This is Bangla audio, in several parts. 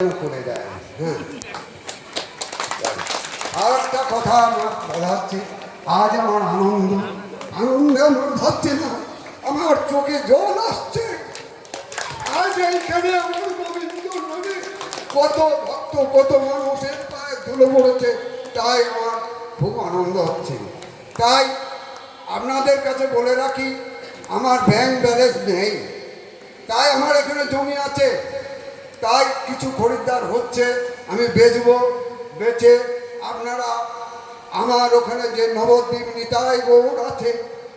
করে দেয় আর একটা কথা আমার বলা আজ আমার আনন্দ আনন্দে আমার ধরছে না আমার চোখে জল আসছে আজ এইখানে আমার গোবিন্দ কত ভক্ত কত মানুষের পায়ে ধুলো পড়েছে তাই আমার খুব আনন্দ হচ্ছে তাই আপনাদের কাছে বলে রাখি আমার ব্যাংক ব্যালেন্স নেই। তাই আমার এখানে জমি আছে। তাই কিছু খরিদ্দার হচ্ছে, আমি বেচবো, বেচে আপনারা আমার ওখানে যে নবদ্বীপ নিতাই গৌর আছে,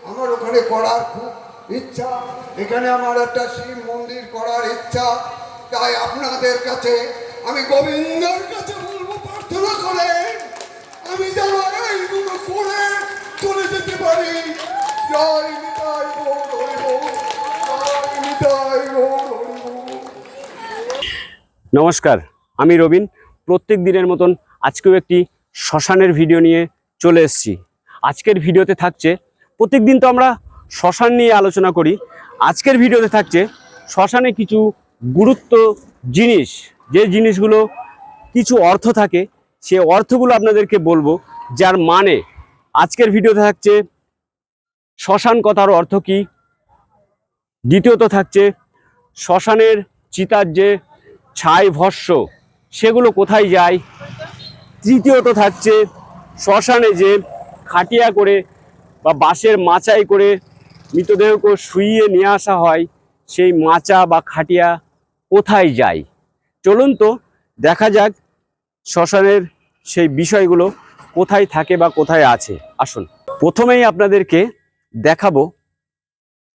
আমার ওখানে করার খুব ইচ্ছা। এখানে আমার একটা শিব মন্দির করার ইচ্ছা। তাই আপনাদের কাছে আমি গোবিন্দর কাছে বলব প্রার্থনা করে, আমি যেন এইগুলো করে চলে যেতে পারি। জয় নিতাই গৌর হরি বল। জয় নিতাই গৌর হরি বল। নমস্কার, আমি রবিন। প্রত্যেক দিনের মতন আজকেও একটি শ্মশানের ভিডিও নিয়ে চলে এসেছি। আজকের ভিডিওতে থাকছে, প্রত্যেক দিন তো আমরা শ্মশান নিয়ে আলোচনা করি, আজকের ভিডিওতে থাকছে শ্মশানে কিছু গুরুত্ব জিনিস। যে জিনিসগুলো কিছু অর্থ থাকে, সে অর্থগুলো আপনাদেরকে বলব, যার মানে আজকের ভিডিওতে থাকছে শ্মশান কথার অর্থ কি? দ্বিতীয়ত থাকছে, শ্মশানের চিতার যে ছাই ভস্য, সেগুলো কোথায় যায়? তৃতীয়ত থাকছে শ্মশানে যে খাটিয়া করে বা বাঁশের মাচাই করে মৃতদেহকে শুইয়ে নিয়ে আসা হয়, সেই মাচা বা খাটিয়া কোথায় যায়? চলুন তো দেখা যাক শ্মশানের সেই বিষয়গুলো কোথায় থাকে বা কোথায় আছে। আসুন। প্রথমেই আপনাদেরকে দেখাবো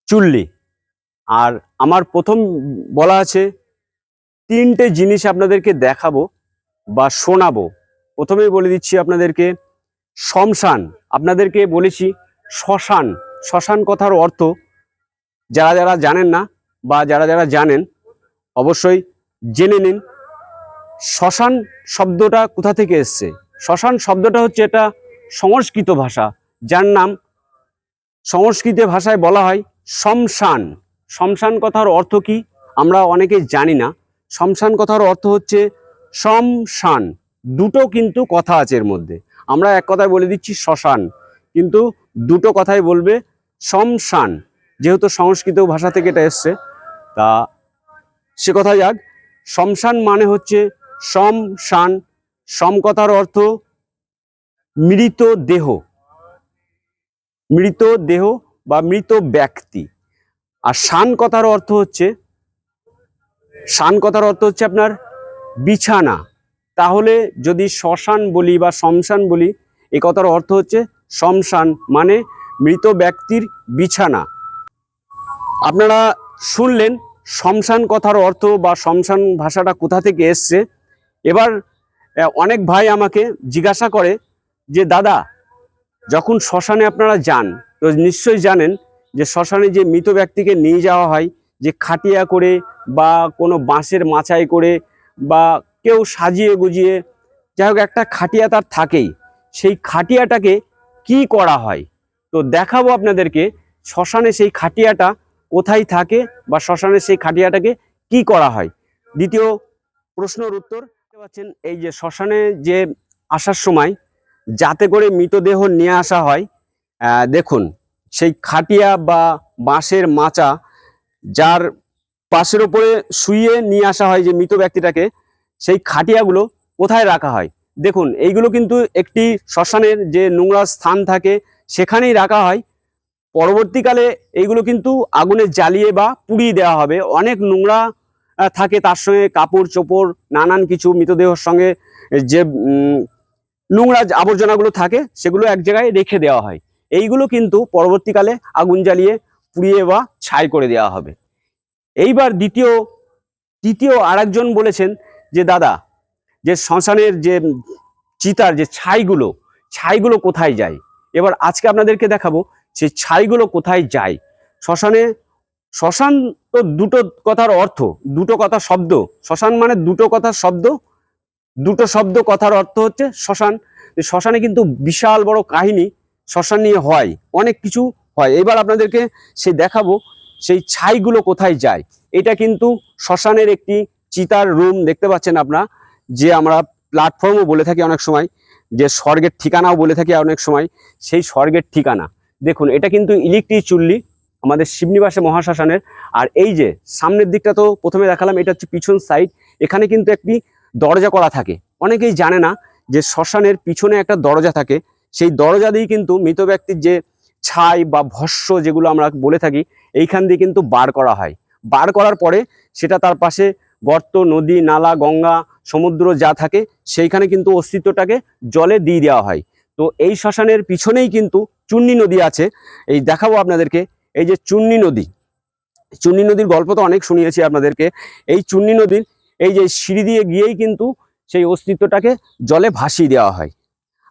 চুল্লি। আর আমার প্রথম বলা আছে তিনটে জিনিস আপনাদেরকে দেখাবো বা শোনাবো। প্রথমেই বলে দিচ্ছি আপনাদেরকে, শমশান। আপনাদেরকে বলেছি শ্মশান। শ্মশান কথার অর্থ, যারা যারা জানেন না বা যারা যারা জানেন, অবশ্যই জেনে নিন, শ্মশান শব্দটা কোথা থেকে এসছে? শ্মশান শব্দটা হচ্ছে এটা সংস্কৃত ভাষা, যার নাম সংস্কৃত ভাষায় বলা হয় শমশান। শমশান কথার অর্থ কি? আমরা অনেকে জানি না। শমশান কথার অর্থ হচ্ছে শমশান। দুটো কিন্তু কথা আছে এর মধ্যে। আমরা এক কথায় বলে দিচ্ছি শ্মশান। কিন্তু দুটো কথাই বলবে শমশান। যেহেতু সংস্কৃত ভাষা থেকে এটা এসছে, তা সে কথা যাক। শমশান মানে হচ্ছে শমশান। সম কথার অর্থ মৃত দেহ। মৃত দেহ বা মৃত ব্যক্তি। আর শান কথার অর্থ হচ্ছে শান কথার অর্থ হচ্ছে আপনার বিছানা। তাহলে যদি শ্মশান বলি বা শমশান বলি, এ কথার অর্থ হচ্ছে শমশান মানে মৃত ব্যক্তির বিছানা। আপনারা শুনলেন শমশান কথার অর্থ বা শমশান ভাষাটা কোথা থেকে এসছে। এবার অনেক ভাই আমাকে জিজ্ঞাসা করে যে, দাদা, যখন শ্মশানে আপনারা যান, তো নিশ্চয়ই জানেন যে শ্মশানে যে মৃত ব্যক্তিকে নিয়ে যাওয়া হয় যে খাটিয়া করে বা কোনো বাঁশের মাচাই করে বা কেউ সাজিয়ে গুজিয়ে, যাই হোক একটা খাটিয়া তার থাকেই। সেই খাটিয়াটাকে কি করা হয়? তো দেখাবো আপনাদেরকে শ্মশানে সেই খাটিয়াটা কোথায় থাকে বা শ্মশানে সেই খাটিয়াটাকে কি করা হয়। দ্বিতীয় প্রশ্নের উত্তর পাচ্ছেন, এই যে শ্মশানে যে আসার সময় যাতে করে মৃতদেহ নিয়ে আসা হয় দেখুন, সেই খাটিয়া বা বাঁশের মাচা যার পাশের ওপরে শুইয়ে নিয়ে আসা হয় যে মৃত ব্যক্তিটাকে, সেই খাটিয়াগুলো কোথায় রাখা হয়? দেখুন, এইগুলো কিন্তু একটি শ্মশানের যে নোংরা স্থান থাকে, সেখানেই রাখা হয়। পরবর্তীকালে এইগুলো কিন্তু আগুনে জ্বালিয়ে বা পুড়িয়ে দেওয়া হবে। অনেক নোংরা থাকে তার সঙ্গে কাপড় চোপড়, নানান কিছু মৃতদেহর সঙ্গে যে নোংরা আবর্জনাগুলো থাকে, সেগুলো এক জায়গায় রেখে দেওয়া হয়। এইগুলো কিন্তু পরবর্তীকালে আগুন জ্বালিয়ে পুড়িয়ে বা ছাই করে দেওয়া হবে। এইবার দ্বিতীয়, তৃতীয় আরেকজন বলেছেন যে, দাদা, যে শ্মশানের যে চিতার যে ছাইগুলো ছাইগুলো কোথায় যায়? এবার আজকে আপনাদেরকে দেখাবো সেই ছাইগুলো কোথায় যায়। শ্মশানে, শ্মশান তো দুটো কথার অর্থ, দুটো কথা শব্দ। শ্মশান মানে দুটো কথার শব্দ, দুটো শব্দ কথার অর্থ হচ্ছে শ্মশান। শ্মশানে কিন্তু বিশাল বড় কাহিনী, শ্মশান নিয়ে হয়। অনেক কিছু হয়। এবার আপনাদেরকে সে দেখাবো সেই ছাইগুলো কোথায় যায়। এটা কিন্তু শ্মশানের একটি চিতার রুম দেখতে পাচ্ছেন আপনারা, যে আমরা প্ল্যাটফর্মও বলে থাকি অনেক সময়, যে স্বর্গের ঠিকানাও বলে থাকি অনেক সময়, সেই স্বর্গের ঠিকানা। দেখুন, এটা কিন্তু ইলেকট্রিক চুল্লি, আমাদের শিবনিবাসে মহাশ্মশানের। আর এই যে সামনের দিকটা তো প্রথমে দেখালাম, এটা হচ্ছে পিছন সাইড এখানে কিন্তু একটি দরজা করা থাকে। অনেকেই জানে না যে শ্মশানের পিছনে একটা দরজা থাকে। সেই দরজা দিয়েই কিন্তু মৃত ব্যক্তির যে ছাই বা ভস্য যেগুলো আমরা বলে থাকি, এইখান দিয়ে কিন্তু বার করা হয়। বার করার পরে সেটা তার পাশে গর্ত, নদী, নালা, গঙ্গা, সমুদ্র যা থাকে, সেইখানে কিন্তু অস্তিত্বটাকে জলে দিয়ে দেওয়া হয়। তো এই শ্মশানের পিছনেই কিন্তু চুন্নি নদী আছে। এই দেখাবো আপনাদেরকে, এই যে চুন্নি নদী। চুন্নি নদীর গল্প তো অনেক শুনিয়েছি আপনাদেরকে। এই চুন্নি নদীর, এই যে সিঁড়ি দিয়ে গিয়েই কিন্তু সেই অস্তিত্বটাকে জলে ভাসিয়ে দেওয়া হয়।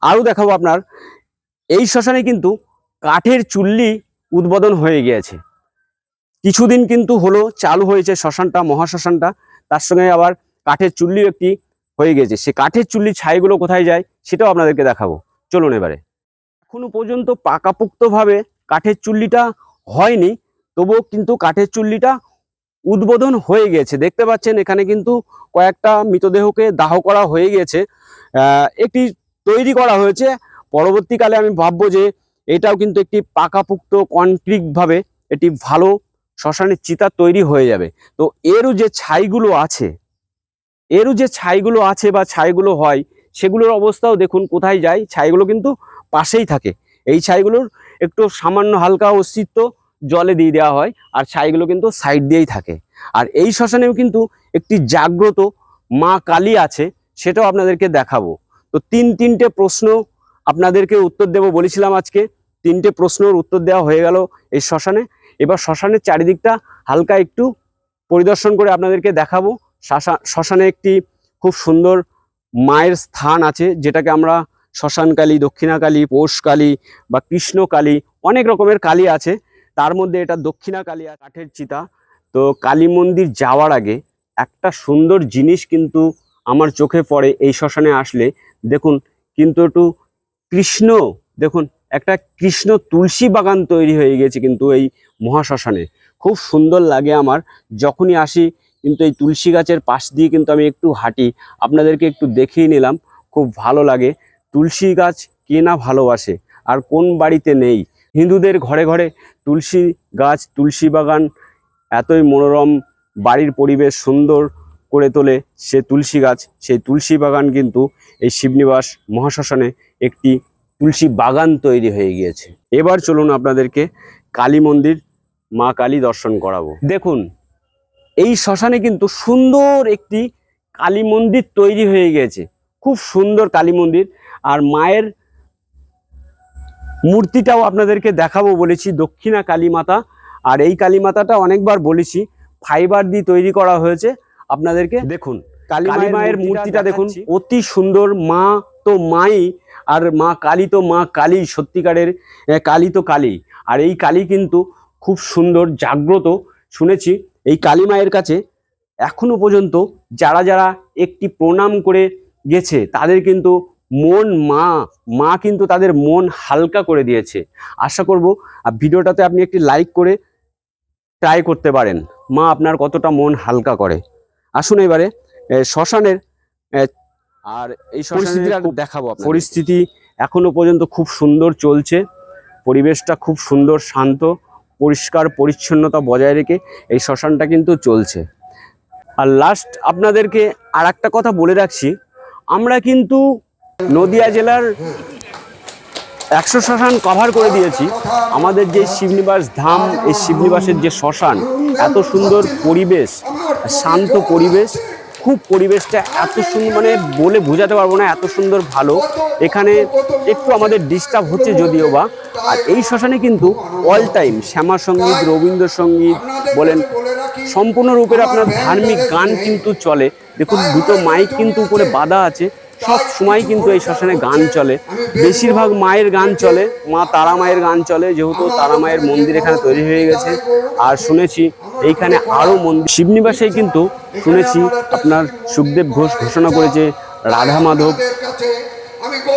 আরও দেখাবো আপনার, এই শ্মশানে কিন্তু কাঠের চুল্লি উদ্বোধন হয়ে গিয়েছে। কিছুদিন কিন্তু হলো, চালু হয়েছে শ্মশানটা, মহাশ্মশানটা। তার সঙ্গে আবার কাঠের চুল্লিও একটি হয়ে গেছে সে কাঠের চুল্লি ছাইগুলো কোথায় যায়, সেটাও আপনাদেরকে দেখাবো। চলুন এবারে। এখনও পর্যন্ত পাকাপোক্তভাবে কাঠের চুল্লিটা হয়নি, তবুও কিন্তু কাঠের চুল্লিটা উদ্বোধন হয়ে গেছে দেখতে পাচ্ছেন, এখানে কিন্তু কয়েকটা মৃতদেহকে দাহ করা হয়ে গেছে একটি তৈরি করা হয়েছে। পরবর্তীকালে আমি ভাববো যে এটাও কিন্তু একটি পাকাপুক্ত কনক্রিট ভাবে একটি ভালো শ্মশানের চিতা তৈরি হয়ে যাবে। তো এরও যে ছাইগুলো আছে, এরও যে ছাইগুলো আছে বা ছাইগুলো হয়, সেগুলোর অবস্থাও দেখুন কোথায় যায়, ছাইগুলো কিন্তু পাশেই থাকে। এই ছাইগুলোর একটু সামান্য হালকা অস্তিত্ব জলে দিয়ে দেওয়া হয় আর ছাইগুলো কিন্তু সাইড দিয়েই থাকে। আর এই শ্মশানেও কিন্তু একটি জাগ্রত মা কালী আছে, সেটাও আপনাদেরকে দেখাবো। তো তিন তিনটে প্রশ্ন আপনাদেরকে উত্তর দেব বলেছিলাম আজকে। তিনটে প্রশ্নের উত্তর দেওয়া হয়ে গেল এই শ্মশানে। এবার শ্মশানের চারিদিকটা হালকা একটু পরিদর্শন করে আপনাদেরকে দেখাবো। শ্মশা- শ্মশানে একটি খুব সুন্দর মায়ের স্থান আছে, যেটাকে আমরা শ্মশানকালী, দক্ষিণাকালী, পৌষকালী বা কৃষ্ণকালী অনেক রকমের কালী আছে। তার মধ্যে এটা দক্ষিণা কালী আর কাঠের চিতা। তো কালী মন্দির যাওয়ার আগে একটা সুন্দর জিনিস কিন্তু আমার চোখে পড়ে এই শ্মশানে আসলে। দেখুন, কিন্তু একটু কৃষ্ণ, দেখুন, একটা কৃষ্ণ তুলসী বাগান তৈরি হয়ে গেছে কিন্তু এই মহাশ্মশানে। খুব সুন্দর লাগে আমার, যখনই আসি কিন্তু এই তুলসী গাছের পাশ দিয়ে কিন্তু আমি একটু হাঁটি, আপনাদেরকে একটু দেখিয়ে নিলাম, খুব ভালো লাগে। তুলসী গাছ কে না ভালোবাসে আর কোন বাড়িতে নেই? হিন্দুদের ঘরে ঘরে তুলসী গাছ, তুলসী বাগান, এতই মনোরম, বাড়ির পরিবেশ সুন্দর করে তোলে সে তুলসী গাছ। সেই তুলসী বাগান কিন্তু এই শিবনিবাস মহাশ্মশানে একটি তুলসী বাগান তৈরি হয়ে গিয়েছে। এবার চলুন আপনাদেরকে কালী মন্দির, মা কালী দর্শন করাবো। দেখুন, এই শ্মশানে কিন্তু সুন্দর একটি কালী মন্দির তৈরি হয়ে গেছে খুব সুন্দর কালী মন্দির। আর মায়ের মূর্তিটাও আপনাদেরকে দেখাবো বলেছি, দক্ষিণা কালী মাতা। আর এই কালী মাতাটা অনেকবার বলেছি, ফাইবার দিয়ে তৈরি করা হয়েছে। আপনাদেরকে দেখুন কালী মায়ের মূর্তিটা দেখুন। অতি সুন্দর মা তো মাই আর মা কালী তো মা কালী সত্যিকারের কালী তো কালী। আর এই কালী কিন্তু খুব সুন্দর জাগ্রত। শুনেছি এই কালী মায়ের কাছে এখনও পর্যন্ত যারা যারা একটি প্রণাম করে গেছে তাদের কিন্তু মন মা মা কিন্তু তাদের মন হালকা করে দিয়েছে। আশা করব আর ভিডিওটাতে আপনি একটি লাইক করে ট্রাই করতে পারেন। মা আপনার কতটা মন হালকা করে। আসুন এবারে শ্মশানের আর এই পরিস্থিতিটা দেখাবো পরিস্থিতি এখনও পর্যন্ত খুব সুন্দর চলছে। পরিবেশটা খুব সুন্দর শান্ত পরিষ্কার পরিচ্ছন্নতা বজায় রেখে এই শ্মশানটা কিন্তু চলছে। আর লাস্ট আপনাদেরকে আর একটা কথা বলে রাখছি আমরা কিন্তু নদিয়া জেলার একশো শ্মশান কভার করে দিয়েছি। আমাদের যে শিবনিবাস ধাম এই শিবনিবাসের যে শ্মশান এত সুন্দর পরিবেশ শান্ত পরিবেশ। খুব পরিবেশটা এত সুন্দর মানে বলে বোঝাতে পারব না, এত সুন্দর ভালো। এখানে একটু আমাদের ডিস্টার্ব হচ্ছে যদিও বা। আর এই শ্মশানে কিন্তু অল টাইম শ্যামা সংগীত রবীন্দ্রসঙ্গীত বলেন সম্পূর্ণরূপে আপনার ধার্মিক গান কিন্তু চলে। দেখুন, দুটো মাইক কিন্তু উপরে বাঁধা আছে। সব সময় কিন্তু এই শ্মশানে গান চলে। বেশিরভাগ মায়ের গান চলে। মা তারা মায়ের গান চলে, যেহেতু তারা মায়ের মন্দির এখানে তৈরি হয়ে গেছে। আর শুনেছি এইখানে আরও মন্দির। শিবনিবাসেই কিন্তু শুনেছি আপনার সুখদেব ঘোষ ঘোষণা করেছে, রাধা মাধব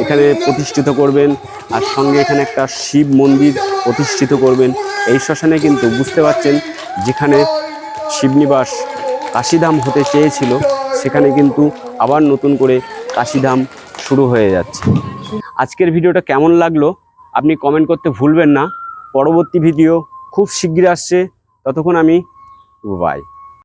এখানে প্রতিষ্ঠিত করবেন আর সঙ্গে এখানে একটা শিব মন্দির প্রতিষ্ঠিত করবেন। এই শ্মশানে কিন্তু বুঝতে পারছেন যেখানে শিবনিবাস কাশিধাম হতে চেয়েছিল, সেখানে কিন্তু আবার নতুন করে কাশিধাম শুরু হয়ে যাচ্ছে। আজকের ভিডিওটা কেমন লাগল আপনি কমেন্ট করতে ভুলবেন না। পরবর্তী ভিডিও খুব শীঘ্রই আসছে। ততক্ষণ আমি tu vai.